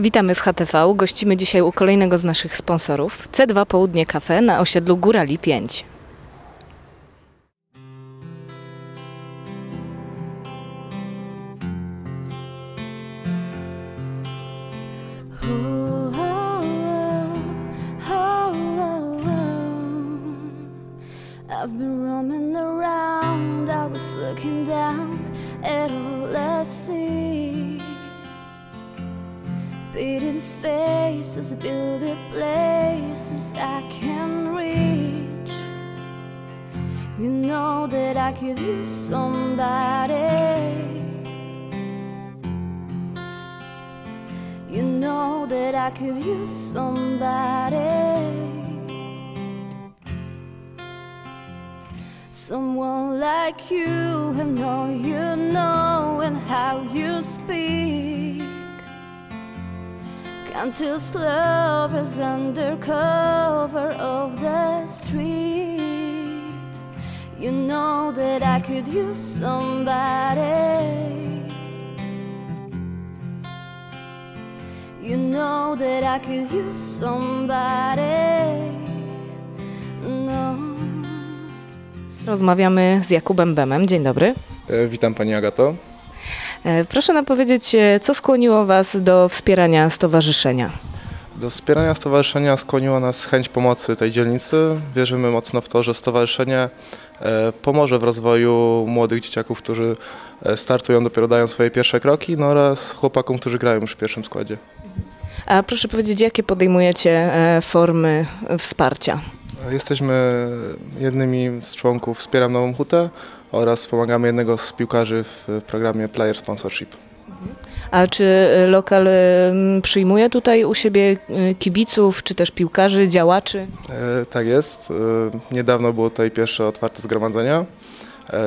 Witamy w HTV. Gościmy dzisiaj u kolejnego z naszych sponsorów C2 Południe Cafe na osiedlu Górali 5. Oh, oh, oh, oh. I've been roaming around, I was looking down at all I see. Beating faces, building places I can reach. You know that I could use somebody. You know that I could use somebody. Someone like you, and all you know, and how you speak. Lovers under cover of the street. You know that I could use somebody. You know that I could use somebody. No. Rozmawiamy z Jakubem Bemem. Dzień dobry. E, Witam Pani Agato. E, Proszę nam powiedzieć, e, co skłoniło Was do wspierania stowarzyszenia? Do wspierania stowarzyszenia skłoniła nas chęć pomocy tej dzielnicy. Wierzymy mocno w to, że stowarzyszenie e, pomoże w rozwoju młodych dzieciaków, którzy startują, dopiero dają swoje pierwsze kroki, no oraz chłopakom, którzy grają już w pierwszym składzie. A proszę powiedzieć, jakie podejmujecie formy wsparcia? Jesteśmy jednymi z członków Wspieram Nową Hutę oraz wspomagamy jednego z piłkarzy w programie Player Sponsorship. A czy lokal przyjmuje tutaj u siebie e, kibiców, czy też piłkarzy, działaczy? E, Tak jest. E, Niedawno było tutaj pierwsze otwarte zgromadzenia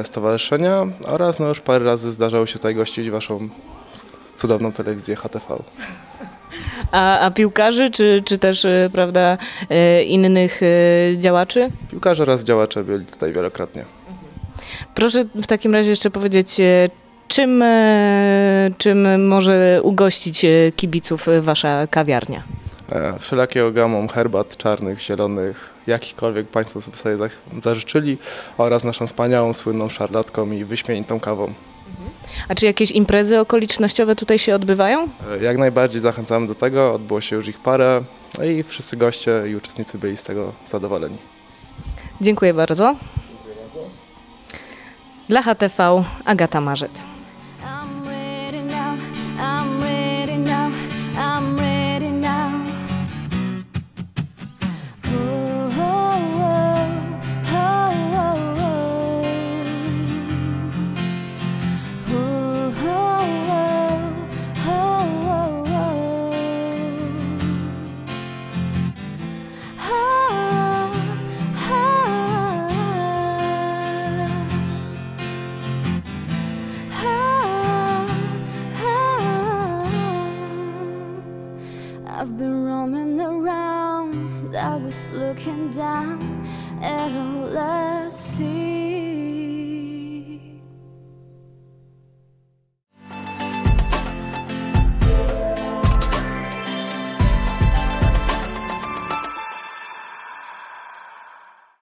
stowarzyszenia oraz no już parę razy zdarzało się tutaj gościć Waszą cudowną telewizję HTV. A, a piłkarzy, czy, czy też prawda, innych działaczy? Piłkarze oraz działacze byli tutaj wielokrotnie. Proszę w takim razie jeszcze powiedzieć, e, czym, e, czym może ugościć e, kibiców wasza kawiarnia? Wszelakiego gamą herbat czarnych, zielonych, jakichkolwiek Państwo sobie za- zażyczyli oraz naszą wspaniałą, słynną szarlotką i wyśmienitą kawą. A czy jakieś imprezy okolicznościowe tutaj się odbywają? Jak najbardziej zachęcamy do tego, odbyło się już ich parę no i wszyscy goście i uczestnicy byli z tego zadowoleni. Dziękuję bardzo. Dla HTV Agata Marzec. was looking down at all I see.